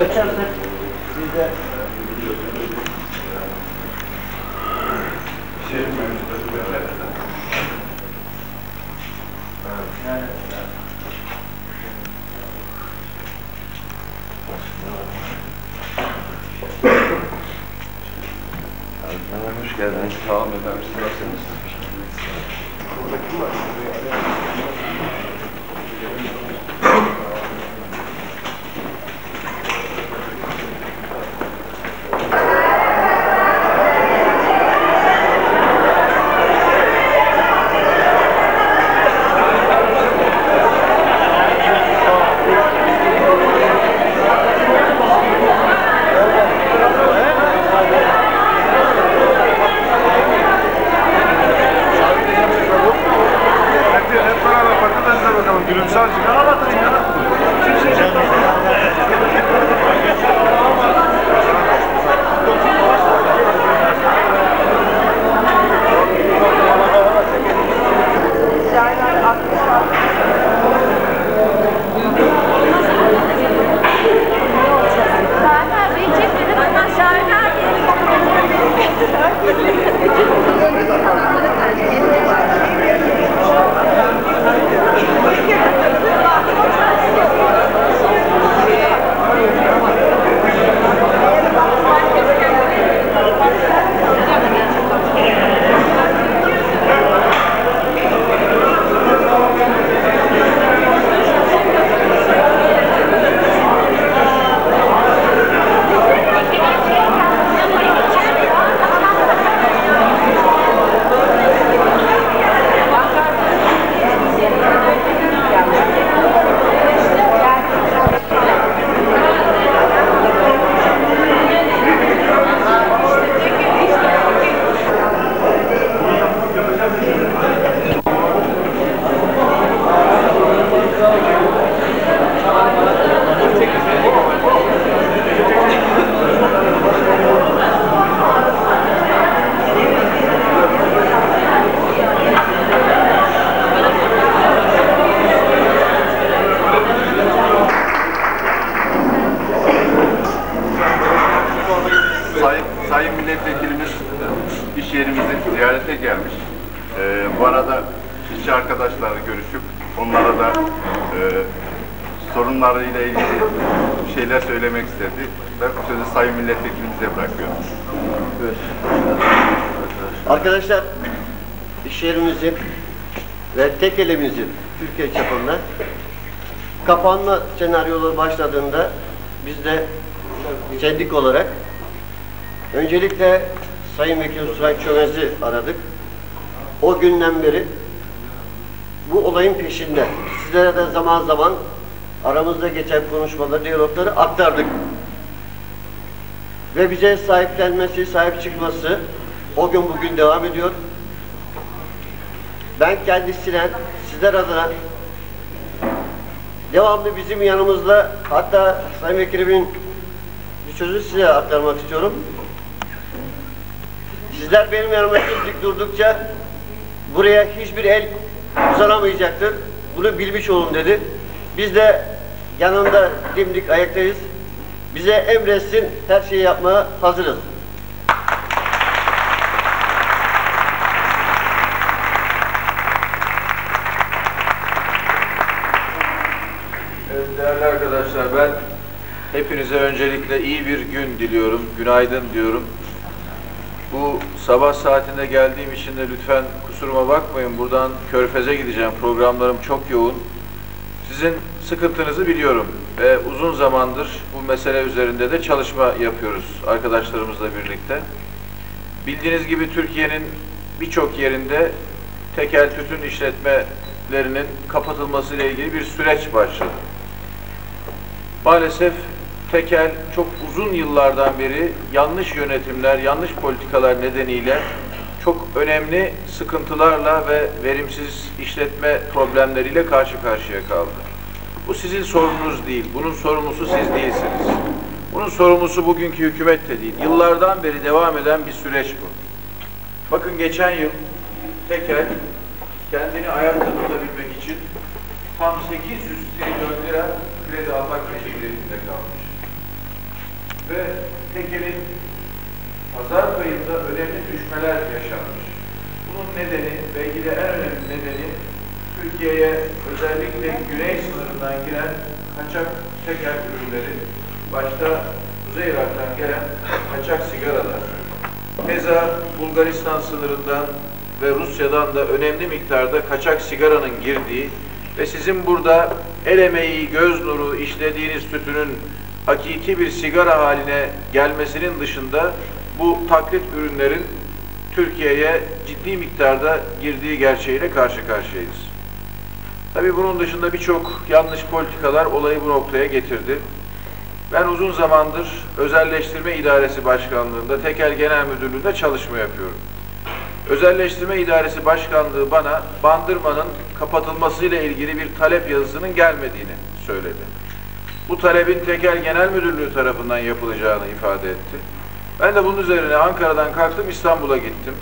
Açarsak siz de yani Hoş geldiniz. Sağ olun efendim. Siz nasılsınız? Bu arada işçi arkadaşlarla görüşüp onlara da e, sorunlarıyla ilgili şeyler söylemek istedi. Ben bu sözü sayın milletvekilimize bırakıyorum. Arkadaşlar iş yerimizin ve tek elimizin Türkiye çapında kapanma senaryoları başladığında biz de sendik olarak öncelikle Sayın Vekil Suray Çömez'i aradık. O günden beri bu olayın peşinde. Sizlere de zaman zaman aramızda geçen konuşmaları, diyalogları aktardık. Ve bize sahiplenmesi, sahip çıkması o gün bugün devam ediyor. Ben kendisine, sizler adına devamlı bizim yanımızda hatta Sayın Vekilimin bir sözü size aktarmak istiyorum. Sizler benim yanıma durdukça buraya hiçbir el uzanamayacaktır. Bunu bilmiş olun dedi. Biz de yanında dimdik ayaktayız. Bize emretsin her şeyi yapmaya hazırız. Değerli arkadaşlar ben hepinize öncelikle iyi bir gün diliyorum. Günaydın diyorum. Bu sabah saatinde geldiğim için de lütfen kusuruma bakmayın. Buradan Körfez'e gideceğim. Programlarım çok yoğun. Sizin sıkıntınızı biliyorum ve uzun zamandır bu mesele üzerinde de çalışma yapıyoruz arkadaşlarımızla birlikte. Bildiğiniz gibi Türkiye'nin birçok yerinde tekel tütün işletmelerinin kapatılması ile ilgili bir süreç başladı. Maalesef tekel çok uzun yıllardan beri yanlış yönetimler, yanlış politikalar nedeniyle çok önemli sıkıntılarla ve verimsiz işletme problemleriyle karşı karşıya kaldı. Bu sizin sorununuz değil, bunun sorumlusu siz değilsiniz. Bunun sorumlusu bugünkü hükümet de değil. Yıllardan beri devam eden bir süreç bu. Bakın geçen yıl tekel kendini ayakta tutabilmek için tam 800 trilyon lira kredi almak mecburiyetinde kalmış. Ve tekelin pazar payında önemli düşmeler yaşanmış. Bunun nedeni, belki de en önemli nedeni Türkiye'ye özellikle güney sınırından giren kaçak tekel ürünleri, başta Kuzey Irak'tan gelen kaçak sigaralar, Keza Bulgaristan sınırından ve Rusya'dan da önemli miktarda kaçak sigaranın girdiği ve sizin burada el emeği, göz nuru işlediğiniz tütünün hakiki bir sigara haline gelmesinin dışında bu taklit ürünlerin Türkiye'ye ciddi miktarda girdiği gerçeğiyle karşı karşıyayız. Tabii bunun dışında birçok yanlış politikalar olayı bu noktaya getirdi. Ben uzun zamandır Özelleştirme İdaresi Başkanlığı'nda, Tekel Genel Müdürlüğü'nde çalışma yapıyorum. Özelleştirme İdaresi Başkanlığı bana Bandırma'nın kapatılmasıyla ilgili bir talep yazısının gelmediğini söyledi. Bu talebin Tekel Genel Müdürlüğü tarafından yapılacağını ifade etti. Ben de bunun üzerine Ankara'dan kalktım İstanbul'a gittim.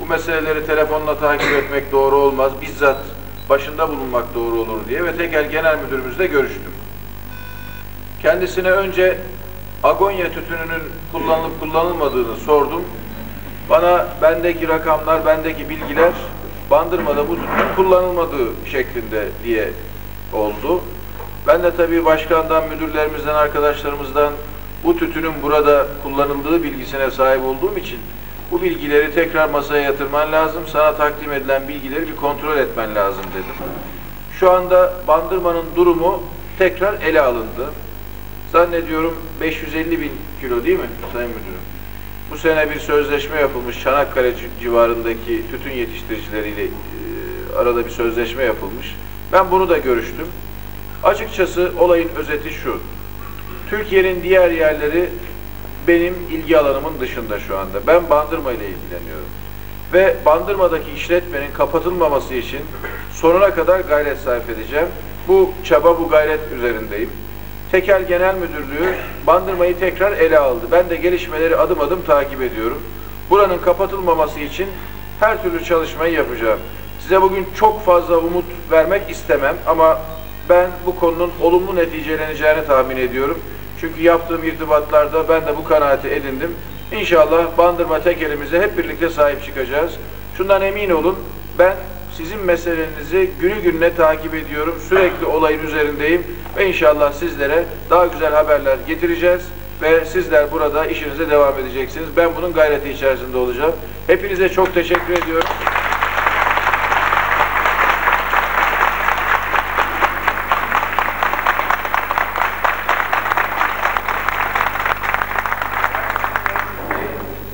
Bu meseleleri telefonla takip etmek doğru olmaz, bizzat başında bulunmak doğru olur diye ve Tekel Genel Müdürümüzle görüştüm. Kendisine önce agonya tütününün kullanılıp kullanılmadığını sordum. Bana bendeki rakamlar, bendeki bilgiler bandırmada bu tütünün kullanılmadığı şeklinde diye oldu. Ben de tabii başkandan, müdürlerimizden, arkadaşlarımızdan bu tütünün burada kullanıldığı bilgisine sahip olduğum için bu bilgileri tekrar masaya yatırman lazım, sana takdim edilen bilgileri bir kontrol etmen lazım dedim. Şu anda bandırmanın durumu tekrar ele alındı. Zannediyorum 550 bin kilo değil mi Sayın Müdürüm? Bu sene bir sözleşme yapılmış Çanakkale ci- civarındaki tütün yetiştiricileriyle e, arada bir sözleşme yapılmış. Ben bunu da görüştüm. Açıkçası olayın özeti şu. Türkiye'nin diğer yerleri benim ilgi alanımın dışında şu anda. Ben Bandırma ile ilgileniyorum. Ve Bandırma'daki işletmenin kapatılmaması için sonuna kadar gayret sarf edeceğim. Bu çaba, bu gayret üzerindeyim. Tekel Genel Müdürlüğü Bandırma'yı tekrar ele aldı. Ben de gelişmeleri adım adım takip ediyorum. Buranın kapatılmaması için her türlü çalışmayı yapacağım. Size bugün çok fazla umut vermek istemem ama ben bu konunun olumlu neticeleneceğini tahmin ediyorum. Çünkü yaptığım irtibatlarda ben de bu kanaati edindim. İnşallah Bandırma tekelimize hep birlikte sahip çıkacağız. Şundan emin olun, ben sizin meselenizi günü gününe takip ediyorum. Sürekli olayın üzerindeyim ve inşallah sizlere daha güzel haberler getireceğiz ve sizler burada işinize devam edeceksiniz. Ben bunun gayreti içerisinde olacağım. Hepinize çok teşekkür ediyorum.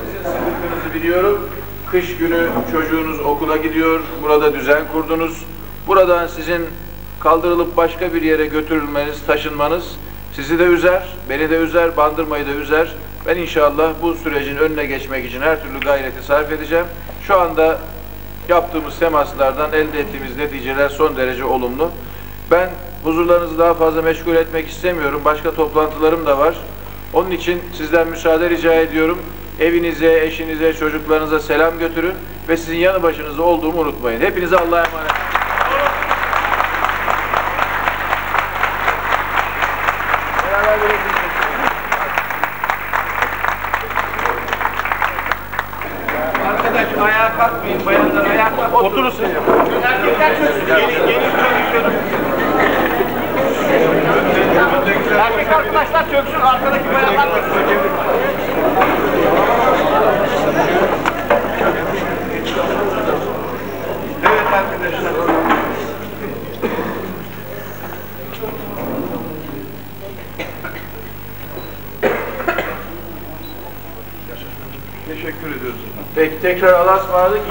Sizin sıkıntınızı biliyorum. Kış günü çocuğunuz okula gidiyor, burada düzen kurdunuz. Buradan sizin kaldırılıp başka bir yere götürülmeniz, taşınmanız sizi de üzer, beni de üzer, bandırmayı da üzer. Ben inşallah bu sürecin önüne geçmek için her türlü gayreti sarf edeceğim. Şu anda yaptığımız temaslardan elde ettiğimiz neticeler son derece olumlu. Ben huzurlarınızı daha fazla meşgul etmek istemiyorum. Başka toplantılarım da var. Onun için sizden müsaade rica ediyorum. Evinize, eşinize, çocuklarınıza selam götürün ve sizin yanı başınızda olduğumu unutmayın. Hepinize Allah'a emanet. Arkadaş ayağa kalkmayın, bayanlar ayağa kalk. Oturun siz. Erkekler çözsün. Gelin şöyle Erkek arkadaşlar çöksün, arkadaki bayanlar çöksün. Teşekkür ediyoruz. Peki tekrar Allah'a ısmarladık.